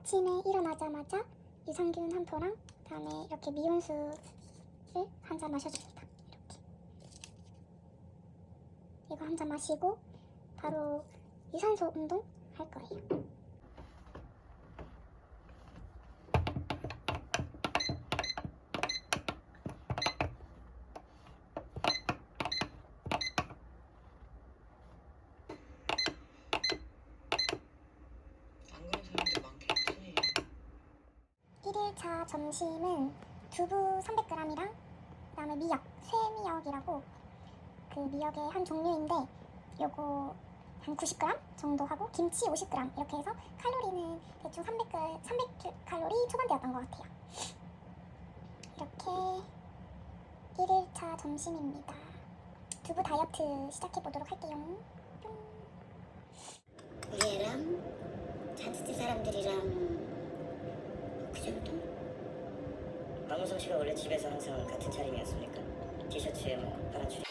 아침에 일어나자마자 유산균 한 포랑 그다음에 이렇게 미온수를 한 잔 마셔줍니다. 이렇게 이거 한 잔 마시고 바로 유산소 운동 할 거예요. 안 그런 사람들 많겠지. 1일차 점심은 두부 300g이랑 그다음에 미역, 쇠미역이라고 그 미역의 한 종류인데 요거 한 90g 정도 하고 김치 50g 이렇게 해서 칼로리는 대충 300, 300칼로리 초반대였던 것 같아요. 이렇게 1일차 점심입니다. 두부 다이어트 시작해 보도록 할게요. 뿅. 우리 애랑 잔치집 사람들이랑 그 정도? 박무성 씨가 원래 집에서 항상 같은 차림이었습니까? 티셔츠에 뭐 빨아추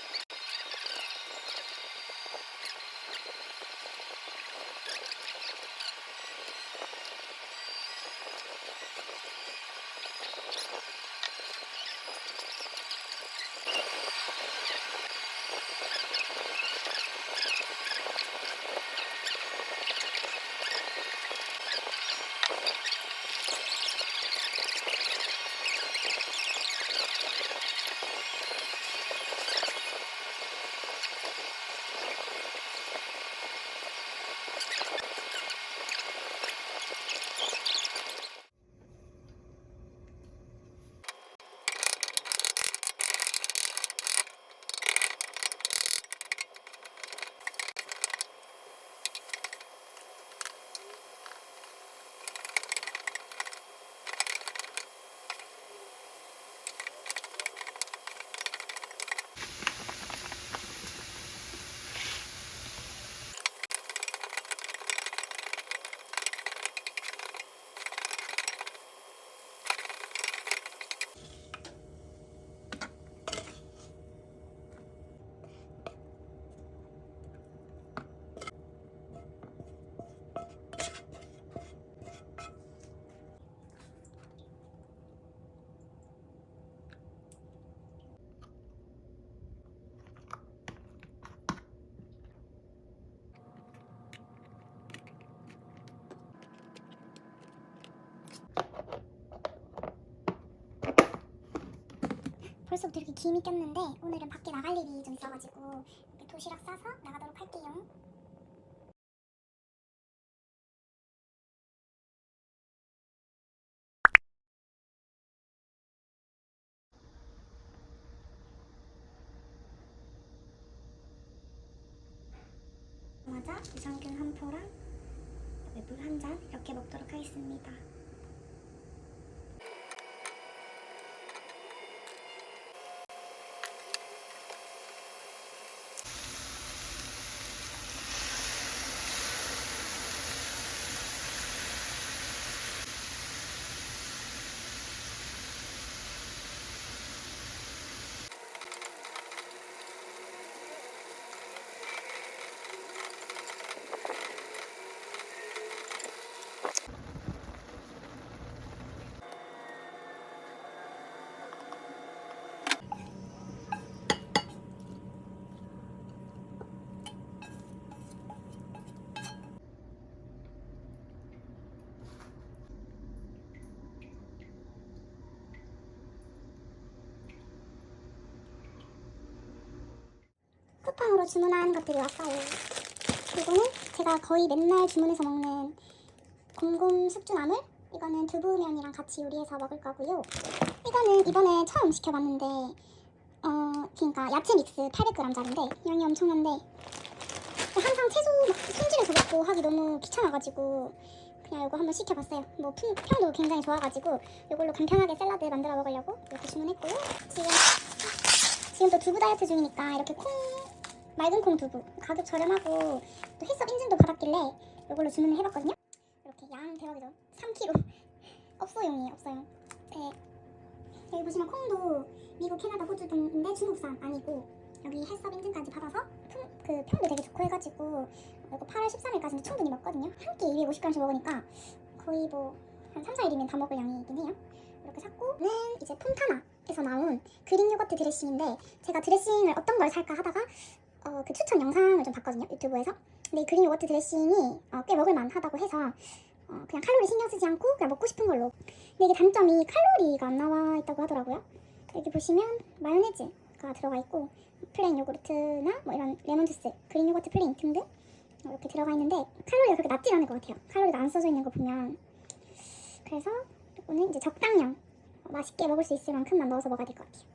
벌써부터 이렇게 김이 꼈는데 오늘은 밖에 나갈 일이 좀 있어가지고 이렇게 도시락 싸서 나가도록 할게요. 맞아 유산균 한 포랑 물 한 잔 이렇게 먹도록 하겠습니다. 쿠팡으로 주문한 것들이 왔어요. 이거는 제가 거의 맨날 주문해서 먹는 곰곰 숙주나물. 이거는 두부면이랑 같이 요리해서 먹을 거고요. 이거는 이번에 처음 시켜봤는데, 어, 그러니까 야채 믹스 800g짜리인데 양이 엄청난데 항상 채소 막 손질해서 먹고 하기 너무 귀찮아가지고 그냥 이거 한번 시켜봤어요. 뭐 품, 평도 굉장히 좋아가지고 이걸로 간편하게 샐러드 만들어 먹으려고 이렇게 주문했고요. 지금 지금 또 두부 다이어트 중이니까 이렇게 콩 맑은 콩 두부 가격 저렴하고 또 햇섭 인증도 받았길래 이걸로 주문을 해봤거든요. 이렇게 양 대박이죠. 3kg 업소용이에요. 업소용. 네. 여기 보시면 콩도 미국, 캐나다, 호주 등인데 중국산 아니고 여기 햇섭 인증까지 받아서 품, 그 평도 되게 좋고 해가지고 이거 8월 13일까지는 충분히 먹거든요. 한 끼 250g씩 먹으니까 거의 뭐 한 3, 4일이면 다 먹을 양이긴 해요. 이렇게 샀고는 이제 폰타나에서 나온 그릭 요거트 드레싱인데 제가 드레싱을 어떤 걸 살까 하다가 어, 그 추천 영상을 좀 봤거든요 유튜브에서. 근데 이 그릭 요거트 드레싱이 어, 꽤 먹을 만 하다고 해서 어, 그냥 칼로리 신경 쓰지 않고 그냥 먹고 싶은 걸로. 근데 이게 단점이 칼로리가 안 나와 있다고 하더라고요. 여기 보시면 마요네즈가 들어가 있고 플레인 요구르트나 뭐 이런 레몬 주스 그릭 요거트 플레인 등등 이렇게 들어가 있는데 칼로리가 그렇게 낮지 않을 것 같아요. 칼로리가 안 써져 있는 거 보면. 그래서 오늘 이제 적당량 맛있게 먹을 수 있을 만큼만 넣어서 먹어야 될 것 같아요.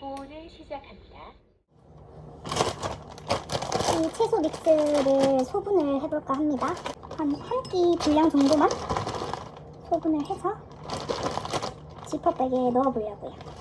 보온을 시작합니다. 이 채소 믹스를 소분을 해볼까 합니다. 한 한 끼 분량 정도만 소분을 해서 지퍼백에 넣어보려고요.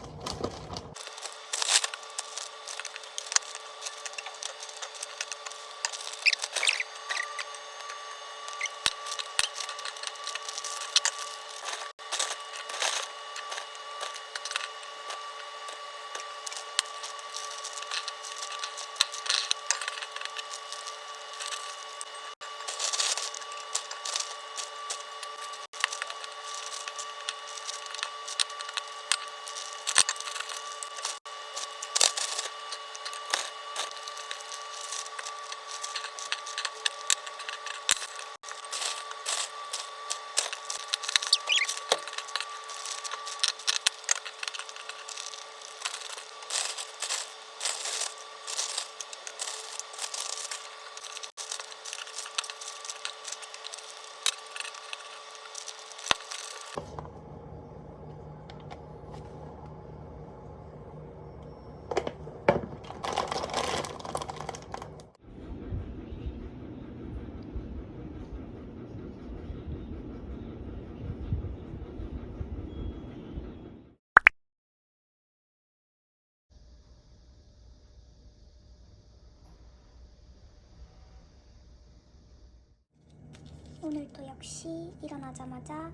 오늘도 역시 일어나자마자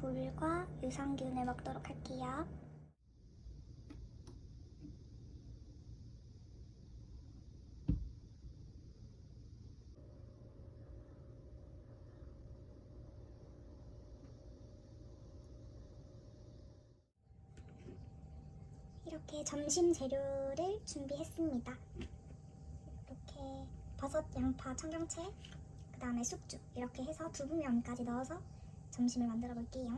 물과 유산균을 먹도록 할게요. 이렇게 점심 재료를 준비했습니다. 이렇게 버섯, 양파, 청경채, 그 다음에 숙주 이렇게 해서 두부면까지 넣어서 점심을 만들어 볼게요.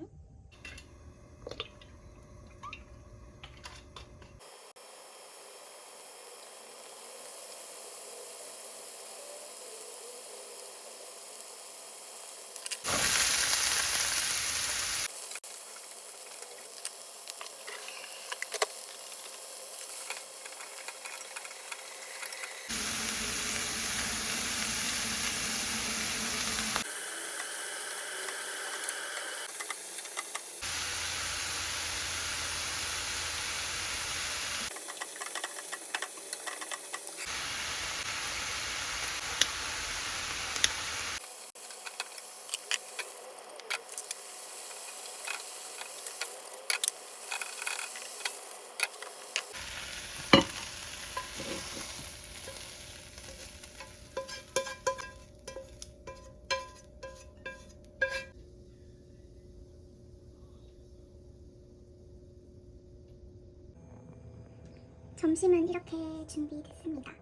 점심은 이렇게 준비됐습니다.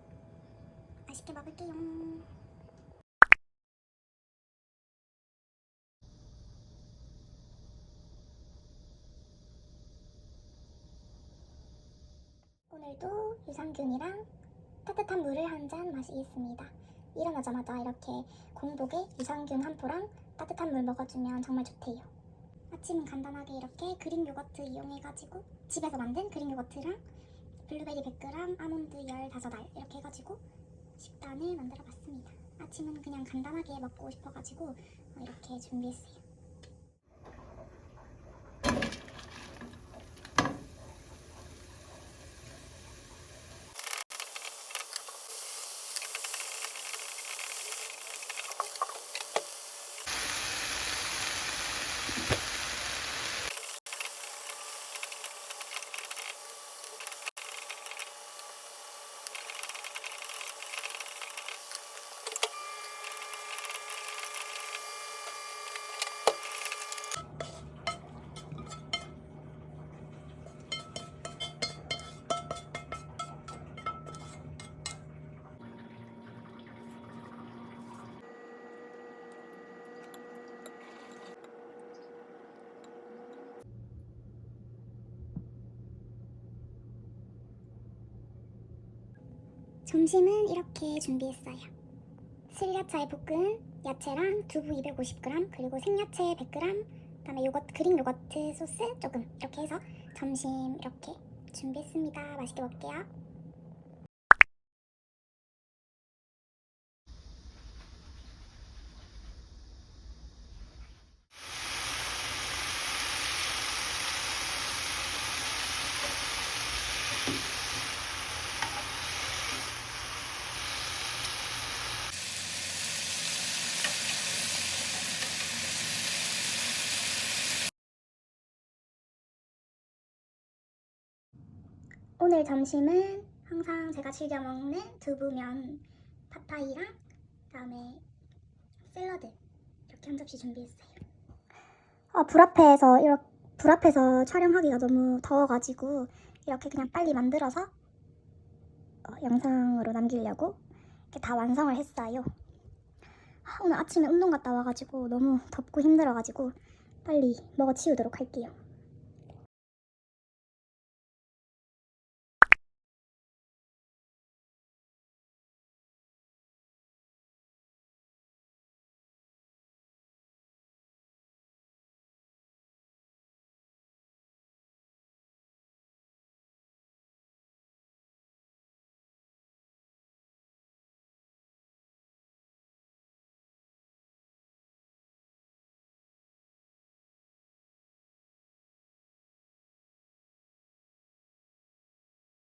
맛있게 먹을게요. 오늘도 유산균이랑 따뜻한 물을 한 잔 마시겠습니다. 일어나자마자 이렇게 공복에 유산균 한 포랑 따뜻한 물 먹어주면 정말 좋대요. 아침은 간단하게 이렇게 그릭 요거트 이용해가지고 집에서 만든 그릭 요거트랑 블루베리 100g, 아몬드 15알 이렇게 해가지고 식단을 만들어 봤습니다. 아침은 그냥 간단하게 먹고 싶어가지고 어, 이렇게 준비했어요. 점심은 이렇게 준비했어요. 스리라차에 볶은 야채랑 두부 250g 그리고 생야채 100g 그다음에 요거트 그릭 요거트 소스 조금 이렇게 해서 점심 이렇게 준비했습니다. 맛있게 먹게요. 오늘 점심은 항상 제가 즐겨 먹는 두부면 팟타이랑 그다음에 샐러드 이렇게 한 접시 준비했어요. 아, 불 앞에서 이렇게 불 앞에서 촬영하기가 너무 더워가지고 이렇게 그냥 빨리 만들어서 어, 영상으로 남기려고 이렇게 다 완성을 했어요. 아, 오늘 아침에 운동 갔다 와가지고 너무 덥고 힘들어가지고 빨리 먹어 치우도록 할게요.